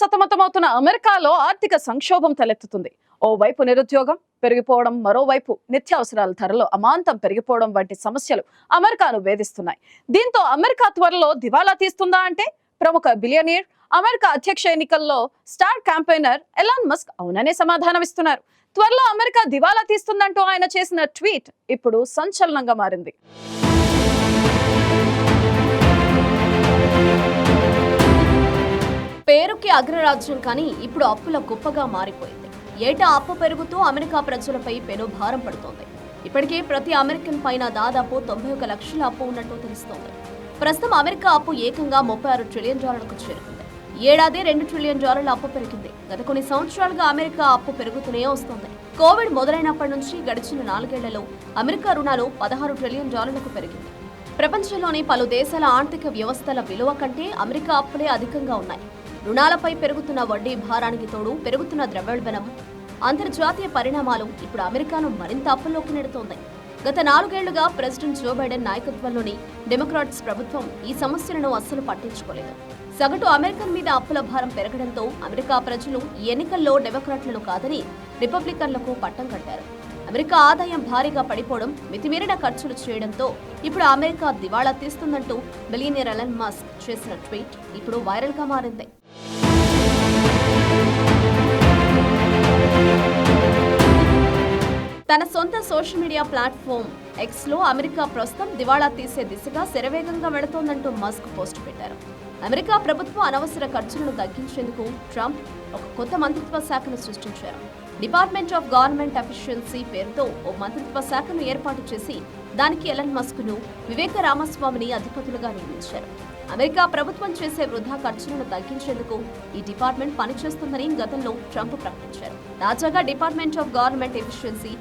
సతమతమవుతున్న అమెరికాలో ఆర్థిక సంక్షోభం తలెత్తుతుంది. ఓవైపు నిరుద్యోగం పెరిగిపోవడం మరోవైపు నిత్యావసరాల ధరలు అమాంతం పెరిగిపోవడం వంటి సమస్యలు అమెరికాను వేధిస్తున్నాయి. దీంతో అమెరికా త్వరలో దివాలా తీస్తుందా అంటే ప్రముఖ బిలియనీర్ అమెరికా అధ్యక్ష ఎన్నికల్లో స్టార్ క్యాంపెయినర్ ఎలాన్ మస్క్ అవుననే సమాధానమిస్తున్నారు. త్వరలో అమెరికా దివాలా తీస్తుందంటూ ఆయన చేసిన ట్వీట్ ఇప్పుడు సంచలనంగా మారింది. అగ్రరాజ్యం కానీ ఇప్పుడు అప్పుల కుప్పగా మారిపోయింది. ఏటా అప్పు పెరుగుతూ అమెరికా ప్రజలపై పెను భారం పడుతోంది. ఇప్పటికే ప్రతి అమెరికన్ పైన దాదాపు తొంభై ఒక లక్షల అప్పు ఉన్నట్టు తెలుస్తోంది. ప్రస్తుతం అమెరికా అప్పు ఏకంగా ముప్పై ఆరు ట్రిలియన్ డాలర్లకు చేరుకుంది. ఏడాది రెండు ట్రిలియన్ డాలర్ల అప్పు పెరిగింది. గత కొన్ని సంవత్సరాలుగా అమెరికా అప్పు పెరుగుతూనే వస్తోంది. కోవిడ్ మొదలైనప్పటి నుంచి గడిచిన నాలుగేళ్ళలో అమెరికా రుణాలు పదహారు ట్రిలియన్ డాలర్లకు పెరిగింది. ప్రపంచంలోని పలు దేశాల ఆర్థిక వ్యవస్థల విలువ కంటే అమెరికా అప్పులే అధికంగా ఉన్నాయి. రుణాలపై పెరుగుతున్న వడ్డీ భారానికి తోడు పెరుగుతున్న ద్రవ్యోల్బణం అంతర్జాతీయ పరిణామాలు ఇప్పుడు అమెరికాను మరింత అప్పుల్లోకి నెడుతోంది. గత నాలుగేళ్ళుగా ప్రెసిడెంట్ జో బైడెన్ నాయకత్వంలోని డెమోక్రాట్స్ ప్రభుత్వం ఈ సమస్యలను అస్సలు పట్టించుకోలేదు. సగటు అమెరికన్ మీద అప్పుల భారం పెరగడంతో అమెరికా ప్రజలు ఈ ఎన్నికల్లో డెమోక్రాట్లను కాదని రిపబ్లికన్లకు పట్టం కట్టారు. అమెరికా ఆదాయం భారీగా పడిపోవడం మితిమీరిన ఖర్చులు చేయడంతో ఇప్పుడు అమెరికా దివాళా తీస్తుందంటూ బిలియనీర్ అలన్ మస్క్ చేసిన ట్వీట్ ఇప్పుడు వైరల్గా మారింది. తన సొంత సోషల్ మీడియా ప్లాట్ఫామ్ ఎక్స్లో అమెరికా ప్రస్తుతం దివాళా తీసే దిశగా శరవేగంగా వెళుతోందంటూ మస్క్ పోస్ట్ పెట్టారు. అమెరికా ప్రభుత్వం అనవసర ఖర్చులను తగ్గించేందుకు ట్రంప్ ఒక కొత్త మంత్రిత్వ శాఖను సృష్టించారు. డిపార్ట్మెంట్ ఆఫ్ గవర్నమెంట్ ఎఫిషియన్సీ పేరుతో ఓ మంత్రిత్వ శాఖను ఏర్పాటు చేసి దానికి ఎలన్ మస్క్ను వివేక రామస్వామిని అధిపతులుగా నియమించారు. అమెరికా ప్రభుత్వం చేసే వృధా ఖర్చులను తగ్గించేందుకు ఈ డిపార్ట్మెంట్ పనిచేస్తుందని గతంలో ట్రంప్ ప్రకటించారు. తాజాగా డిపార్ట్మెంట్ ఆఫ్ గవర్నమెంట్ ఎఫిషియన్సీ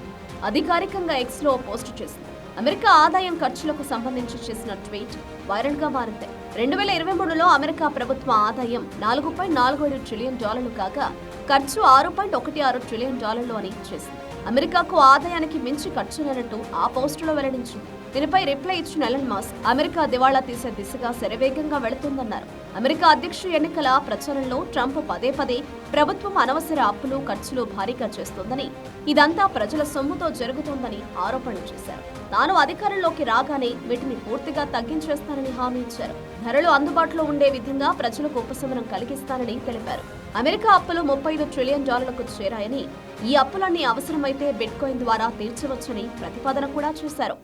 అధికారికంగా ఎక్స్లో పోస్ట్ చేసింది. అమెరికా ఆదాయం ఖర్చులకు సంబంధించి చేసిన ట్వీట్ వైరల్గా మారింది. రెండు వేల ఇరవై మూడులో అమెరికా ప్రభుత్వ ఆదాయం నాలుగు పాయింట్ నాలుగు ఏడు ట్రిలియన్ డాలర్లు కాగా ఖర్చు ఆరు పాయింట్ ఒకటి ఆరు ట్రిలియన్ డాలర్లు అని చేసింది. అమెరికాకు ఆదాయానికి మించి ఖర్చులేనట్టు ఆ పోస్టులో వెల్లడించింది. దీనిపై రిప్లై ఇచ్చిన ఎలన్ మాస్క్ అమెరికా దివాళా తీసే దిశగా శరవేగంగా వెళుతుందన్నారు. అమెరికా అధ్యక్ష ఎన్నికల ప్రచారంలో ట్రంప్ పదే పదే ప్రభుత్వం అనవసర అప్పులు ఖర్చులు భారీగా చేస్తోందని ఇదంతా ప్రజల సొమ్ముతో జరుగుతోందని ఆరోపణలు చేశారు. తాను అధికారంలోకి రాగానే వీటిని పూర్తిగా తగ్గించేస్తానని హామీ ఇచ్చారు. ధరలు అందుబాటులో ఉండే విధంగా ప్రజలకు ఉపశమనం కలిగిస్తానని తెలిపారు. అమెరికా అప్పులు ముప్పై ఐదు ట్రిలియన్ డాలర్లకు చేరాయని ఈ అప్పులన్నీ అవసరమైతే బిట్కాయిన్ ద్వారా తీర్చవచ్చని ప్రతిపాదన కూడా చేశారు.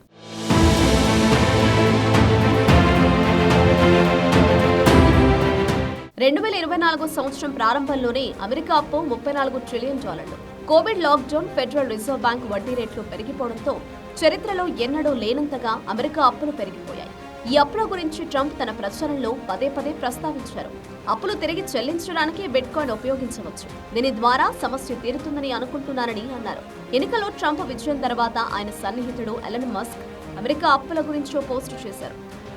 రెండు వేల ఇరవై నాలుగు సంవత్సరం ప్రారంభంలోనే అమెరికా అప్పు ముప్పై నాలుగు ట్రిలియన్ డాలర్లు. Covid lockdown federal reserve bank వడ్డీ రేట్లు పెరిగిపోవడంతో చరిత్రలో ఎన్నడూ లేనంతగా అమెరికా అప్పులు పెరిగిపోయాయి. ఈ అప్పుల గురించి ట్రంప్ తన ప్రచారంలో పదే పదే ప్రస్తావించారు. అప్పులు తిరిగి చెల్లించడానికి బిట్కాయిన్ ఉపయోగించవచ్చు. దీని ద్వారా సమస్య తీరుతుందని అనుకుంటున్నారని అన్నారు. ఎన్నికల్లో ట్రంప్ విజయం తర్వాత ఆయన సన్నిహితుడు ఎలన్ మస్క్ అమెరికా అప్పుల గురించి పోస్టు చేశారు.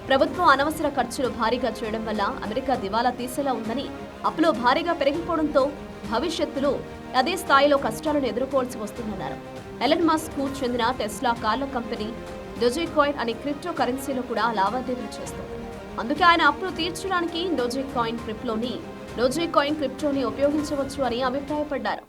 ప్రభుత్వం అనవసర ఖర్చులు భారీగా చేయడం వల్ల అమెరికా దివాలా తీసేలా ఉందని అప్పులు భారీగా పెరిగిపోవడంతో భవిష్యత్తులో అదే స్థాయిలో కష్టాలను ఎదుర్కోవాల్సి వస్తుందన్నారు. ఎలన్ మస్క్కు చెందిన టెస్లా కార్ల కంపెనీ డొజెకాయిన్ అనే క్రిప్టో కరెన్సీలో కూడా లావాదేవీలు చేస్తుంది. అందుకే ఆయన అప్పులు తీర్చడానికి డొజెకాయిన్ క్రిప్లోని డొజెకాయిన్ క్రిప్టోని ఉపయోగించవచ్చు అని అభిప్రాయపడ్డారు.